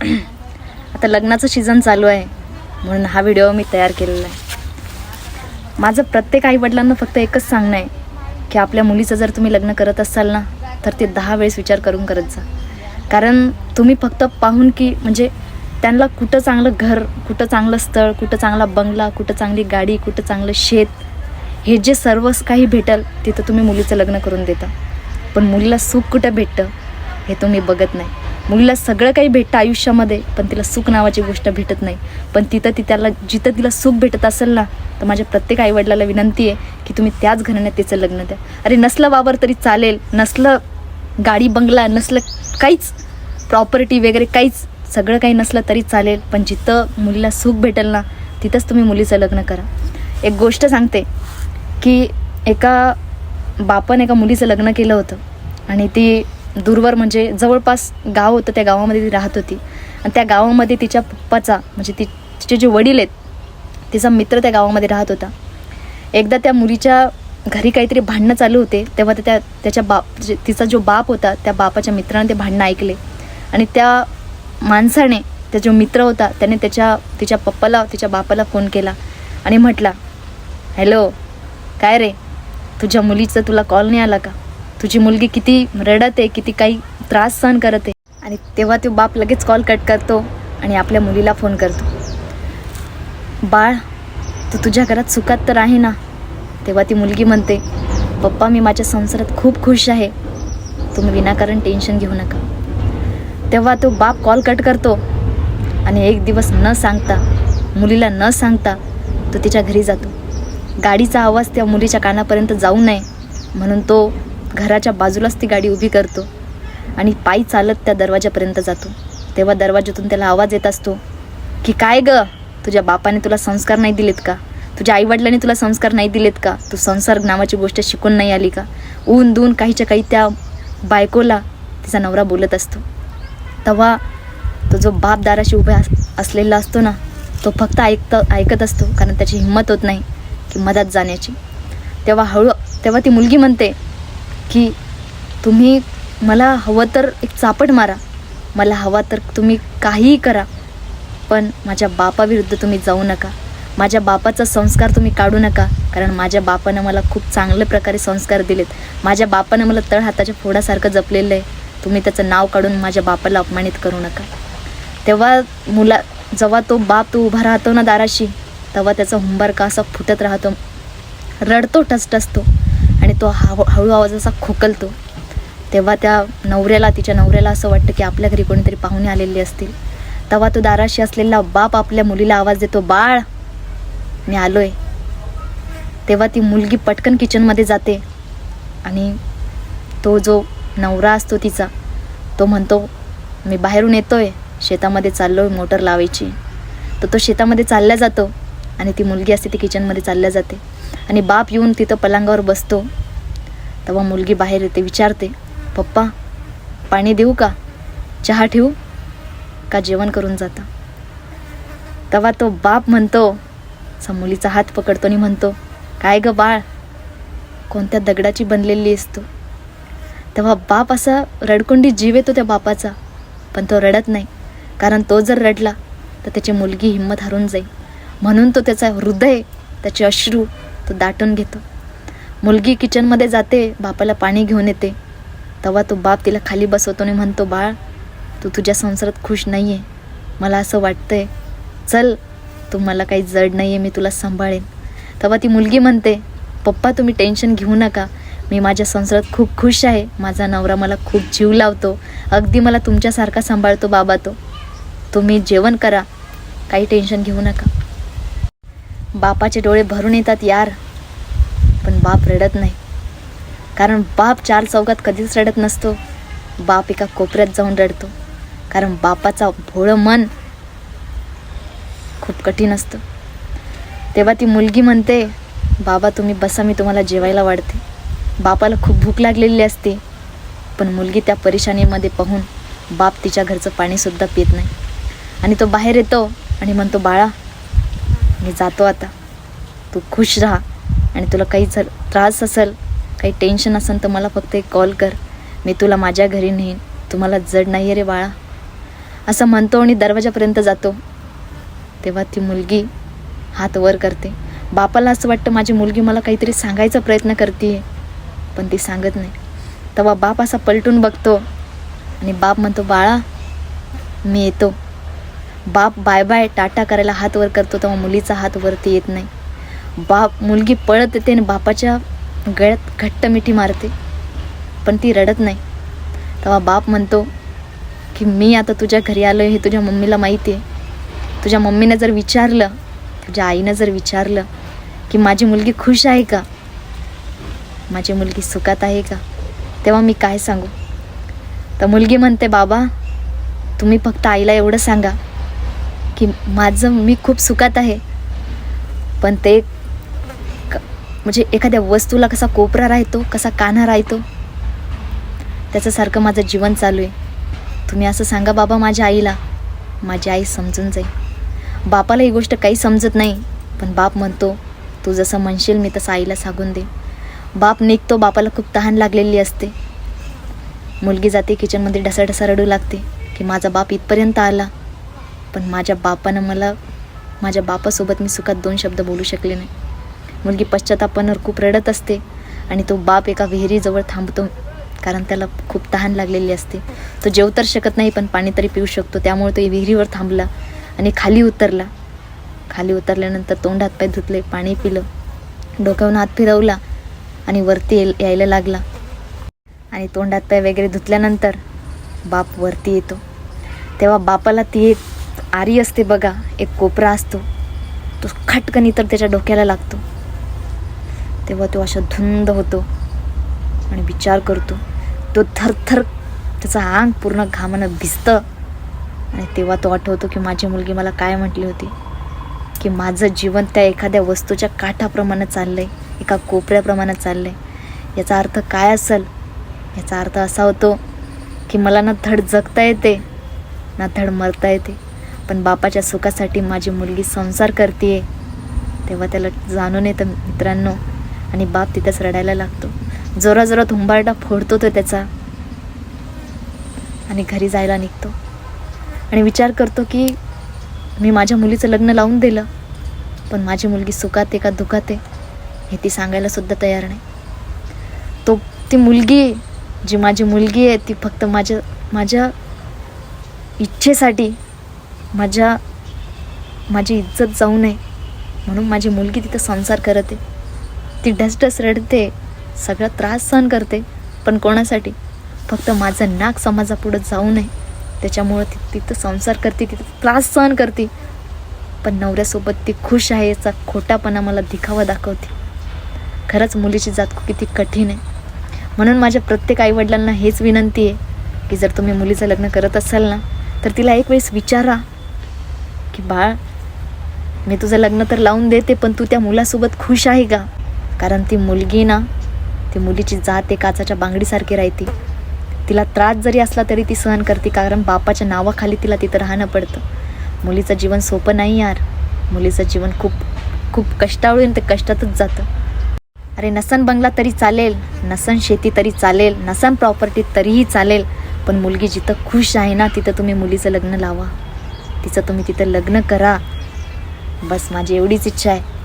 आता लग्नाचं सीझन चालू आहे म्हणून हा व्हिडिओ मी तयार केलेला आहे. माझं प्रत्येक आईवडिलांना फक्त एकच सांगणं आहे की आपल्या मुलीचं जर तुम्ही लग्न करत असाल ना तर ते दहा वेळेस विचार करून करत जा. कारण तुम्ही फक्त पाहून की म्हणजे त्यांना कुठं चांगलं घर कुठं चांगलं स्थळ कुठं चांगला बंगला कुठं चांगली गाडी कुठं चांगलं शेत हे जे सर्वच काही भेटल तिथं तुम्ही मुलीचं लग्न करून देता. पण मुलीला सुख कुठं भेटतं हे तुम्ही बघत नाही. मुलीला सगळं काही भेटतं आयुष्यामध्ये पण तिला सुख नावाची गोष्ट भेटत नाही. पण तिथं ती त्याला जिथं तिला सुख भेटत असेल ना तर माझ्या प्रत्येक आईवडिलाला विनंती आहे की तुम्ही त्याच घराण्यात तिचं लग्न द्या. अरे नसलं वावर तरी चालेल नसलं गाडी बंगला नसलं काहीच प्रॉपर्टी वगैरे काहीच सगळं काही नसलं तरी चालेल पण जिथं मुलीला सुख भेटेल ना तिथंच तुम्ही मुलीचं लग्न करा. एक गोष्ट सांगते की एका बापाने एका मुलीचं लग्न केलं होतं आणि ती दूरवर म्हणजे जवळपास गाव होतं त्या गावामध्ये ती राहत होती. आणि त्या गावामध्ये तिच्या पप्पाचा म्हणजे ती तिचे जे वडील आहेत तिचा मित्र त्या गावामध्ये राहत होता. एकदा त्या मुलीच्या घरी काहीतरी भांडणं चालू होते तेव्हा ते त्या त्याच्या बाप जे- तिचा जो बाप होता त्या बापाच्या मित्राने ते भांडणं ऐकले. आणि त्या माणसाने त्या जो मित्र होता त्याने त्याच्या तिच्या पप्पाला तिच्या बापाला फोन केला आणि म्हटला हॅलो काय रे? तुझ्या मुलीचा तुला कॉल नाही आला का? तुझी मुलगी किती रडत आहे किती काही त्रास सहन करत. आहे आणि तेव्हा तो बाप लगेच कॉल कट करतो आणि आपल्या मुलीला फोन करतो. बाळ तू तुझ्या घरात सुखात तर आहे ना? तेव्हा ती मुलगी म्हणते पप्पा मी माझ्या संसारात खूप खुश आहे. तुम्ही विनाकारण टेन्शन घेऊ नका. तेव्हा तो बाप कॉल कट करतो आणि एक दिवस न सांगता मुलीला न सांगता तो तिच्या घरी जातो. गाडीचा आवाज त्या मुलीच्या कानापर्यंत जाऊ नये म्हणून तो घराच्या बाजूलाच ती गाडी उभी करतो आणि पायी चालत त्या दरवाजापर्यंत जातो. तेव्हा दरवाज्यातून त्याला आवाज येत असतो की काय ग? तुझ्या बापाने तुला संस्कार नाही दिलेत का? तुझ्या आईवडिलांनी तुला संस्कार नाही दिलेत का? तू संसार नावाची गोष्ट शिकून नाही आली का? ऊन दून काहीच्या काही त्या बायकोला तिचा नवरा बोलत असतो. तेव्हा तो जो बाप दाराशी उभा अस- असलेला असतो ना तो फक्त ऐकत ऐकत असतो कारण त्याची हिंमत होत नाही की मदत जाण्याची. तेव्हा हळू तेव्हा ती मुलगी म्हणते की तुम्ही मला हवं तर एक चापट मारा. मला हवा तर तुम्ही काहीही करा. पण माझ्या बापाविरुद्ध तुम्ही जाऊ नका. माझ्या बापाचा संस्कार तुम्ही काढू नका. कारण माझ्या बापानं मला खूप चांगल्या प्रकारे संस्कार दिलेत. माझ्या बापानं मला तळ हाताच्या फोडासारखं जपलेलं आहे. तुम्ही त्याचं नाव काढून माझ्या बापाला अपमानित करू नका. तेव्हा मुला जेव्हा तो बाप तो उभा राहतो ना दाराशी तेव्हा त्याचा हुंबारका असा फुटत राहतो. रडतो टसटसतो आणि तो हळू हळू आवाज असा खोकलतो. तेव्हा त्या नवऱ्याला तिच्या नवऱ्याला असं वाटतं की आपल्या घरी कोणीतरी पाहुणे आलेले असतील. तेव्हा तो दाराशी असलेला बाप आपल्या मुलीला आवाज देतो बाळ मी आलोय. तेव्हा ती मुलगी पटकन किचनमध्ये जाते आणि तो जो नवरा असतो तिचा तो म्हणतो मी बाहेरून येतोय शेतामध्ये चाललो आहे मोटर लावायची. तर तो शेतामध्ये चालल्या जातो आणि ती मुलगी असते ती किचनमध्ये चालल्या जाते. आणि बाप येऊन तिथं पलंगावर बसतो. तेव्हा मुलगी बाहेर येते विचारते पप्पा पाणी देऊ का? चहा ठेवू का? जेवण करून जाता. तेव्हा तो बाप म्हणतो असा मुलीचा हात पकडतो आणि म्हणतो काय ग बाळ कोणत्या दगडाची बनलेली असतो तेव्हा बाप असा रडकुंडी जीव येतो त्या बापाचा पण तो रडत नाही कारण तो जर रडला तर त्याची मुलगी हिंमत हरून जाईल. म्हणून तो त्याचा हृदय त्याचे अश्रू तो दाटून घेतो. मुलगी किचनमध्ये जाते बापाला पाणी घेऊन येते. तेव्हा तो बाप तिला खाली बसवतो आणि म्हणतो बाळ तू तुझ्या संसारात खुश नाही आहे मला असं वाटतंय. चल तू मला काही जड नाही आहे मी तुला सांभाळेन. तेव्हा ती मुलगी म्हणते पप्पा तुम्ही टेन्शन घेऊ नका. मी माझ्या संसारात खूप खुश आहे. माझा नवरा मला खूप जीव लावतो. अगदी मला तुमच्यासारखा सांभाळतो बाबा तो. तुम्ही जेवण करा. काही टेन्शन घेऊ नका. बापाचे डोळे भरून येतात यार. पण बाप रडत नाही. कारण बाप चार चौकात कधीच रडत नसतो. बाप एका कोपऱ्यात जाऊन रडतो. कारण बापाचा भोळं मन खूप कठीण असतं. तेव्हा ती मुलगी म्हणते बाबा तुम्ही बसा मी तुम्हाला जेवायला वाढते. बापाला खूप भूक लागलेली असते. पण मुलगी त्या परेशानीमध्ये पाहून बाप तिच्या घरचं पाणीसुद्धा पित नाही. आणि तो बाहेर येतो आणि म्हणतो बाळा मी जातो आता. तू खुश राहा आणि तुला काही जर त्रास असेल काही टेन्शन असेल तर मला फक्त एक कॉल कर. मी तुला माझ्या घरी नेईन. तुम्हाला जड नाही आहे रे बाळा. असं म्हणतो आणि दरवाजापर्यंत जातो. तेव्हा ती मुलगी हात वर करते. बापाला असं वाटतं माझी मुलगी मला काहीतरी सांगायचा प्रयत्न करते पण ती सांगत नाही. तेव्हा बाप असा पलटून बघतो आणि बाप म्हणतो बाळा मी येतो. बाप बाय बाय टाटा करायला हात वर करतो तेव्हा मुलीचा हात वरती येत नाही. बाप मुलगी पळत येते आणि बापाच्या गळ्यात घट्ट मिठी मारते. पण ती रडत नाही. तेव्हा बाप म्हणतो की मी आता तुझ्या घरी आलो हे तुझ्या मम्मीला माहिती आहे तुझ्या मम्मीनं जर विचारलं तुझ्या आईनं जर विचारलं की माझी मुलगी खुश आहे का? माझी मुलगी सुखात आहे का? तेव्हा मी काय सांगू? तर मुलगी म्हणते बाबा तुम्ही फक्त आईला एवढं सांगा. की माझं मी खूप सुखात आहे. पण ते म्हणजे एखाद्या वस्तूला कसा कोपरा राहतो कसा कान्हा राहतो त्याच्यासारखं माझं जीवन चालू आहे. तुम्ही असं सांगा बाबा माझ्या आईला. माझी आई समजून जाईल. बापाला ही गोष्ट काही समजत नाही पण बाप म्हणतो तू जसं म्हणशील मी तसं आईला सांगून दे बाप निघतो बापाला खूप तहान लागलेली असते. मुलगी जाते किचनमध्ये ढसाढसा रडू लागते की माझा बाप इथपर्यंत आला. पण माझ्या बापानं मला माझ्या बापासोबत मी सुखात दोन शब्द बोलू शकले नाही. मुलगी पश्चातापानं खूप रडत असते आणि तो बाप एका विहिरीजवळ थांबतो कारण त्याला खूप तहान लागलेली असते. तो जेव तर शकत नाही पण पाणी तरी पिऊ शकतो. त्यामुळे तो विहिरीवर थांबला आणि खाली उतरला. खाली उतरल्यानंतर तोंड हातपाय धुतले पाणी पिलं डोक्यावरून हात फिरवला आणि वरती यायला लागला. आणि तोंड हातपाय वगैरे धुतल्यानंतर बाप वरती येतो. तेव्हा बापाला ती एक आरी असते बघा एक कोपरा असतो. तो खटकन तर त्याच्या डोक्याला लागतो. तेव्हा तो अशा धुंद होतो आणि विचार करतो. तो थरथर त्याचं अंग पूर्ण घामानं भिजतं. आणि तेव्हा तो आठवतो की माझी मुलगी मला काय म्हटली होती? की माझं जीवन त्या एखाद्या वस्तूच्या काठाप्रमाणे चाललं आहे एका कोपऱ्याप्रमाणे चाललं आहे याचा अर्थ काय असेल? याचा अर्थ असा होतो की मला ना धड जगता येते ना धड मरता येते. पण बापाच्या सुखासाठी माझी मुलगी संसार करते तेव्हा त्याला जाणून येतं मित्रांनो. आणि बाप तिथंच रडायला लागतो. जोराजोरात हुंबारडा फोडतो तो त्याचा. आणि घरी जायला निघतो. आणि विचार करतो की मी माझ्या मुलीचं लग्न लावून दिलं. पण माझी मुलगी सुखात आहे का दुखात आहे हे ती सांगायला सुद्धा तयार नाही. तो ती मुलगी जी माझी मुलगी आहे ती फक्त माझ्या माझ्या इच्छेसाठी माझ्या माझी इज्जत जाऊ नये म्हणून माझी मुलगी तिथं संसार करते. ती ढसढस रडते सगळा त्रास सहन करते पण कोणासाठी? फक्त माझं नाक समाजापुढं जाऊ नये. त्याच्यामुळं ती तिथं संसार करते तिथं त्रास सहन करते. पण नवऱ्यासोबत ती खुश आहे याचा खोटापणा मला दिखावा दाखवते. खरंच मुलीची जात किती कठीण आहे. म्हणून माझ्या प्रत्येक आईवडिलांना हेच विनंती आहे की जर तुम्ही मुलीचं लग्न करत असाल ना तर तिला एक वेळेस विचारा. की बाळ मी तुझं लग्न तर लावून देते पण तू त्या मुलासोबत खुश आहे का? कारण ती मुलगी ना ती मुलीची जात आहे काचाच्या बांगडीसारखी राहते. तिला त्रास जरी असला तरी ती सहन करते कारण बापाच्या नावाखाली तिला तिथं राहणं पडतं. मुलीचं जीवन सोपं नाही यार. मुलीचं जीवन खूप खूप कष्टाळू आणि ते कष्टातच जातं. अरे नसन बंगला तरी चालेल नसन शेती तरी चालेल नसन प्रॉपर्टी तरीही चालेल पण मुलगी जिथं खुश आहे ना तिथं तुम्ही मुलीचं लग्न लावा. तिचं तुम्ही तिथं लग्न करा. बस माझी एवढीच इच्छा आहे.